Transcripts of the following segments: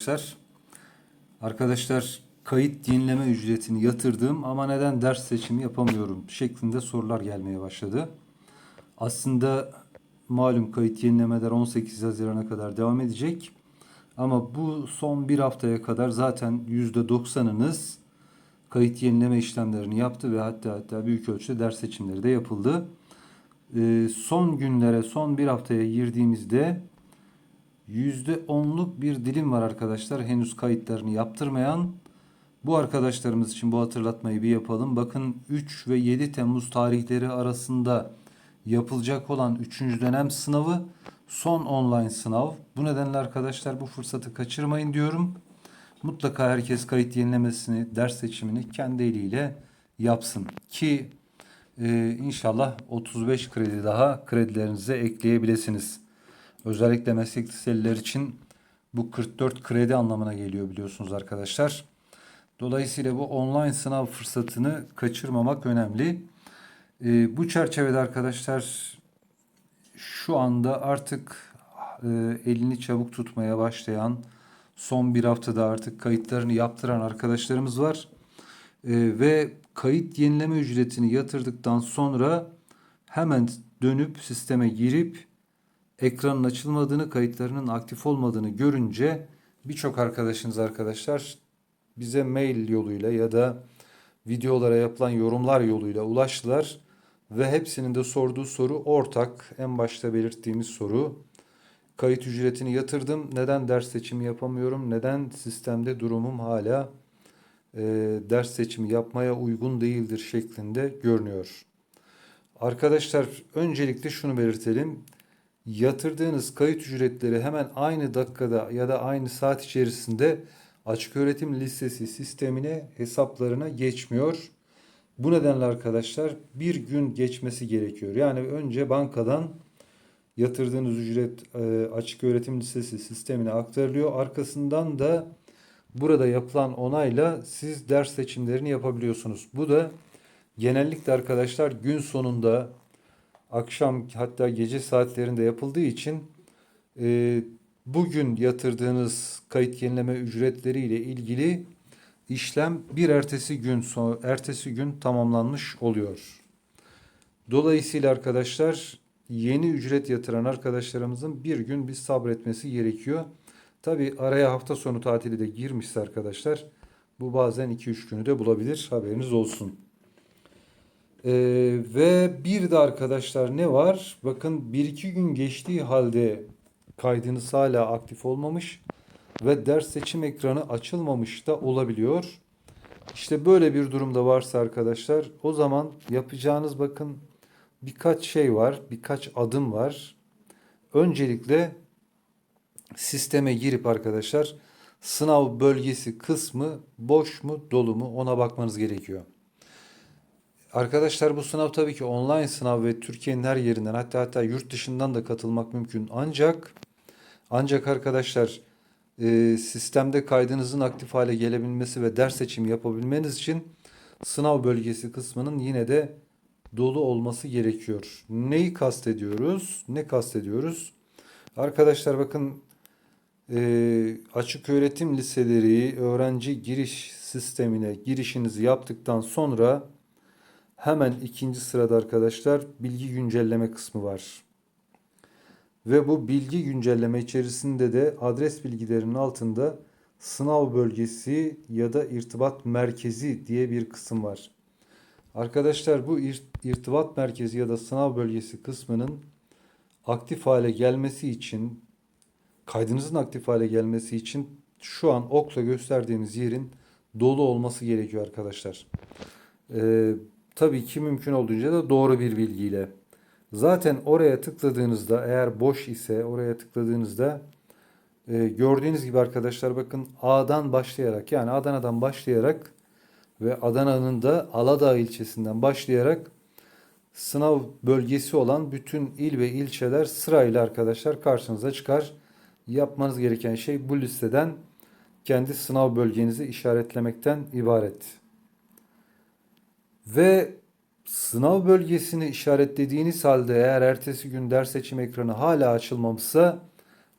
Arkadaşlar, arkadaşlar kayıt yenileme ücretini yatırdım ama neden ders seçimi yapamıyorum şeklinde sorular gelmeye başladı. Aslında malum kayıt yenilemeler 18 Haziran'a kadar devam edecek. Ama bu son bir haftaya kadar zaten %90'ınız kayıt yenileme işlemlerini yaptı ve hatta hatta büyük ölçüde ders seçimleri de yapıldı. Ee, son günlere, son bir haftaya girdiğimizde %10'luk bir dilim var arkadaşlar. Henüz kayıtlarını yaptırmayan. Bu arkadaşlarımız için bu hatırlatmayı bir yapalım. Bakın 3 ve 7 Temmuz tarihleri arasında yapılacak olan 3. dönem sınavı son online sınav. Bu nedenle arkadaşlar bu fırsatı kaçırmayın diyorum. Mutlaka herkes kayıt yenilemesini, ders seçimini kendi eliyle yapsın. Ki e, inşallah 35 kredi daha kredilerinize ekleyebilirsiniz. Özellikle meslek liseliler için bu 44 kredi anlamına geliyor biliyorsunuz arkadaşlar. Dolayısıyla bu online sınav fırsatını kaçırmamak önemli. Ee, bu çerçevede arkadaşlar şu anda artık e, elini çabuk tutmaya başlayan son bir haftada artık kayıtlarını yaptıran arkadaşlarımız var. Ee, ve kayıt yenileme ücretini yatırdıktan sonra hemen dönüp sisteme girip ekranın açılmadığını, kayıtlarının aktif olmadığını görünce birçok arkadaşınız arkadaşlar bize mail yoluyla ya da videolara yapılan yorumlar yoluyla ulaştılar ve hepsinin de sorduğu soru ortak. En başta belirttiğimiz soru kayıt ücretini yatırdım. Neden ders seçimi yapamıyorum? Neden sistemde durumum hala e, ders seçimi yapmaya uygun değildir şeklinde görünüyor. Arkadaşlar öncelikle şunu belirtelim yatırdığınız kayıt ücretleri hemen aynı dakikada ya da aynı saat içerisinde açık öğretim listesi sistemine hesaplarına geçmiyor. Bu nedenle arkadaşlar bir gün geçmesi gerekiyor. Yani önce bankadan yatırdığınız ücret e, açık öğretim listesi sistemine aktarılıyor. Arkasından da burada yapılan onayla siz ders seçimlerini yapabiliyorsunuz. Bu da genellikle arkadaşlar gün sonunda akşam hatta gece saatlerinde yapıldığı için e, bugün yatırdığınız kayıt yenileme ücretleri ile ilgili işlem bir ertesi gün son, ertesi gün tamamlanmış oluyor. Dolayısıyla arkadaşlar yeni ücret yatıran arkadaşlarımızın bir gün bir sabretmesi gerekiyor. Tabi araya hafta sonu tatili de girmişse arkadaşlar bu bazen 2-3 günü de bulabilir haberiniz olsun. Ee, ve bir de arkadaşlar ne var? Bakın 1-2 gün geçtiği halde kaydınız hala aktif olmamış ve ders seçim ekranı açılmamış da olabiliyor. İşte böyle bir durumda varsa arkadaşlar o zaman yapacağınız bakın birkaç şey var, birkaç adım var. Öncelikle sisteme girip arkadaşlar sınav bölgesi kısmı boş mu dolu mu ona bakmanız gerekiyor. Arkadaşlar bu sınav tabii ki online sınav ve Türkiye'nin her yerinden hatta hatta yurt dışından da katılmak mümkün. Ancak ancak arkadaşlar e, sistemde kaydınızın aktif hale gelebilmesi ve ders seçimi yapabilmeniz için sınav bölgesi kısmının yine de dolu olması gerekiyor. Neyi kastediyoruz? Ne kastediyoruz? Arkadaşlar bakın e, açık öğretim liseleri öğrenci giriş sistemine girişinizi yaptıktan sonra Hemen ikinci sırada arkadaşlar bilgi güncelleme kısmı var. Ve bu bilgi güncelleme içerisinde de adres bilgilerinin altında sınav bölgesi ya da irtibat merkezi diye bir kısım var. Arkadaşlar bu irtibat merkezi ya da sınav bölgesi kısmının aktif hale gelmesi için kaydınızın aktif hale gelmesi için şu an okla gösterdiğimiz yerin dolu olması gerekiyor arkadaşlar. Ee, tabii ki mümkün olduğunca da doğru bir bilgiyle. Zaten oraya tıkladığınızda eğer boş ise oraya tıkladığınızda e, gördüğünüz gibi arkadaşlar bakın A'dan başlayarak yani Adana'dan başlayarak ve Adana'nın da Aladağ ilçesinden başlayarak sınav bölgesi olan bütün il ve ilçeler sırayla arkadaşlar karşınıza çıkar. Yapmanız gereken şey bu listeden kendi sınav bölgenizi işaretlemekten ibaret. Ve sınav bölgesini işaretlediğiniz halde eğer ertesi gün ders seçim ekranı hala açılmamışsa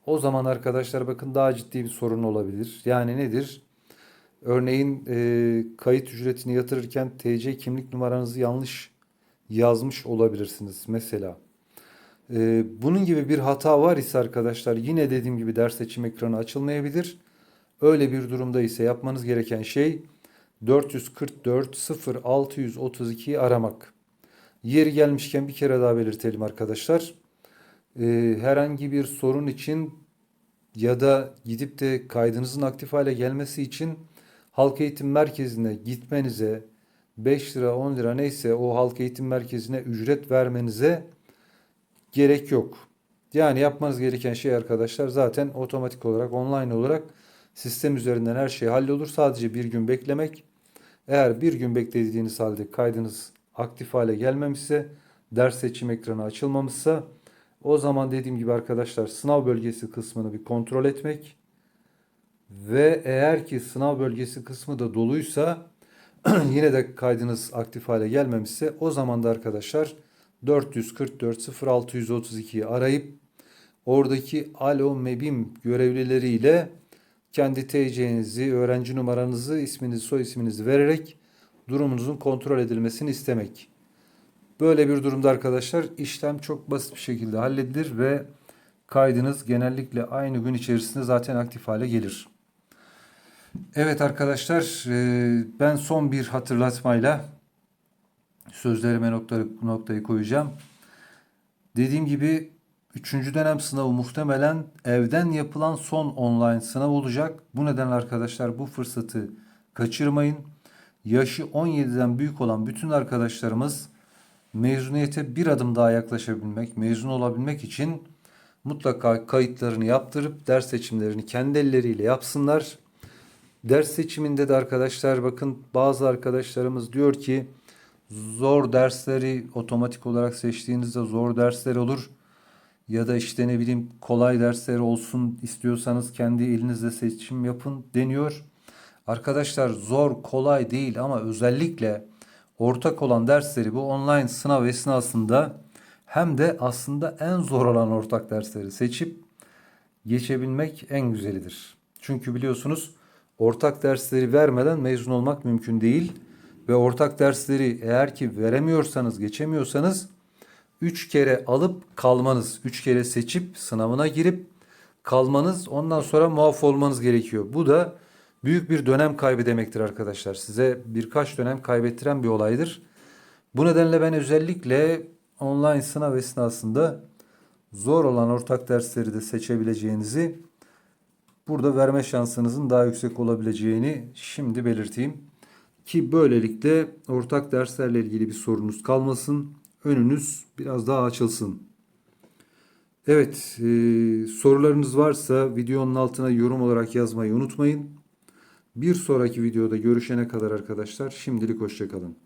O zaman arkadaşlar bakın daha ciddi bir sorun olabilir. Yani nedir? Örneğin e, kayıt ücretini yatırırken TC kimlik numaranızı yanlış yazmış olabilirsiniz mesela. E, bunun gibi bir hata var ise arkadaşlar yine dediğim gibi ders seçim ekranı açılmayabilir. Öyle bir durumda ise yapmanız gereken şey 444 0632'yi aramak. Yeri gelmişken bir kere daha belirtelim arkadaşlar. Ee, herhangi bir sorun için ya da gidip de kaydınızın aktif hale gelmesi için halk eğitim merkezine gitmenize 5 lira 10 lira neyse o halk eğitim merkezine ücret vermenize gerek yok. Yani yapmanız gereken şey arkadaşlar zaten otomatik olarak online olarak sistem üzerinden her şey hallolur. Sadece bir gün beklemek. Eğer bir gün beklediğiniz halde kaydınız aktif hale gelmemişse, ders seçim ekranı açılmamışsa o zaman dediğim gibi arkadaşlar sınav bölgesi kısmını bir kontrol etmek ve eğer ki sınav bölgesi kısmı da doluysa yine de kaydınız aktif hale gelmemişse o zaman da arkadaşlar 444 0632'yi arayıp oradaki Alo Mebim görevlileriyle kendi TC'nizi, öğrenci numaranızı, isminizi, soy isminizi vererek durumunuzun kontrol edilmesini istemek. Böyle bir durumda arkadaşlar işlem çok basit bir şekilde halledilir ve kaydınız genellikle aynı gün içerisinde zaten aktif hale gelir. Evet arkadaşlar e, ben son bir hatırlatmayla sözlerime nokta, noktayı koyacağım. Dediğim gibi 3. dönem sınavı muhtemelen evden yapılan son online sınav olacak. Bu nedenle arkadaşlar bu fırsatı kaçırmayın. Yaşı 17'den büyük olan bütün arkadaşlarımız mezuniyete bir adım daha yaklaşabilmek, mezun olabilmek için mutlaka kayıtlarını yaptırıp ders seçimlerini kendi elleriyle yapsınlar. Ders seçiminde de arkadaşlar bakın bazı arkadaşlarımız diyor ki zor dersleri otomatik olarak seçtiğinizde zor dersler olur. Ya da işte ne bileyim kolay dersler olsun istiyorsanız kendi elinizle seçim yapın deniyor. Arkadaşlar zor kolay değil ama özellikle ortak olan dersleri bu online sınav esnasında hem de aslında en zor olan ortak dersleri seçip geçebilmek en güzelidir. Çünkü biliyorsunuz ortak dersleri vermeden mezun olmak mümkün değil ve ortak dersleri eğer ki veremiyorsanız, geçemiyorsanız 3 kere alıp kalmanız, 3 kere seçip sınavına girip kalmanız, ondan sonra muaf olmanız gerekiyor. Bu da büyük bir dönem kaybı demektir arkadaşlar. Size birkaç dönem kaybettiren bir olaydır. Bu nedenle ben özellikle online sınav esnasında zor olan ortak dersleri de seçebileceğinizi, burada verme şansınızın daha yüksek olabileceğini şimdi belirteyim. Ki böylelikle ortak derslerle ilgili bir sorunuz kalmasın. Önünüz biraz daha açılsın. Evet, e, sorularınız varsa videonun altına yorum olarak yazmayı unutmayın. Bir sonraki videoda görüşene kadar arkadaşlar şimdilik hoşçakalın.